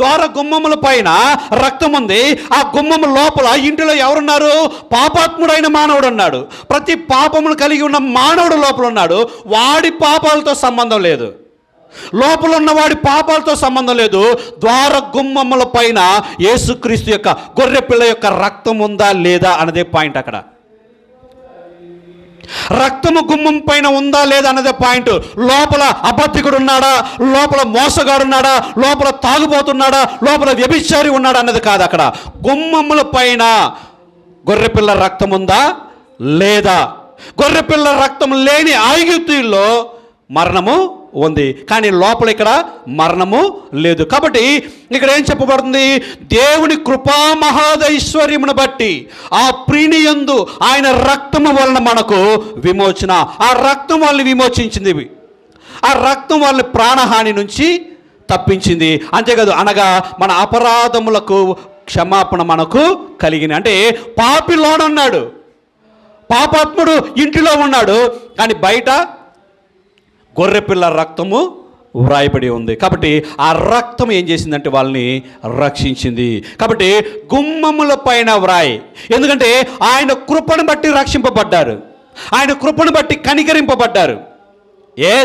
ద్వార గుమ్మముల పైన రక్తం ఉంది. ఆ గుమ్మము లోపల ఇంటిలో ఎవరున్నారు? పాపాత్ముడైన మానవుడు అన్నాడు ప్రతి పాపమును కలిగి ఉన్న మానవుడు లోపల ఉన్నాడు. వాడి పాపాలతో సంబంధం లేదు. లోపల ఉన్నవాడి పాపాలతో సంబంధం లేదు. ద్వార గుమ్మముల పైన యేసుక్రీస్తు యొక్క గొర్రె పిల్ల యొక్క రక్తం ఉందా లేదా అన్నదే పాయింట్ అక్కడ. రక్తము గుమ్మం పైన ఉందా లేదా అన్నదే పాయింట్ లోపల అబద్ధికుడు ఉన్నాడా లోపల మోసగాడు ఉన్నాడా లోపల తాగుబోతున్నాడా? లోపల వ్యభిచారి ఉన్నాడా అన్నది కాదు అక్కడ. గుమ్మముల పైన గొర్రెపిల్ల రక్తం ఉందా లేదా? గొర్రెపిల్ల రక్తం లేని ఐగుప్తుల్లో మరణము ఉంది. కానీ లోపల ఇక్కడ మరణము లేదు. కాబట్టి ఇక్కడ ఏం చెప్పబడుతుంది? దేవుని కృపా మహాదైశ్వర్యమును బట్టి ఆ ప్రీణి ఎందు ఆయన రక్తము వలన మనకు విమోచన. ఆ రక్తం వాళ్ళని విమోచించింది. ఆ రక్తం వాళ్ళని ప్రాణహాని నుంచి తప్పించింది. అంతేకాదు అనగా మన అపరాధములకు క్షమాపణ మనకు కలిగింది. అంటే పాపిలోనన్నాడు. పాపాత్ముడు ఇంటిలో ఉన్నాడు. కానీ బయట గొర్రెపిల్ల రక్తము వ్రాయబడి ఉంది. కాబట్టి ఆ రక్తం ఏం చేసిందంటే వాళ్ళని రక్షించింది. కాబట్టి గుమ్మముల పైన వ్రాయి. ఎందుకంటే ఆయన కృపను బట్టి రక్షింపబడ్డారు. ఆయన కృపను బట్టి కనికరింపబడ్డారు. ఏ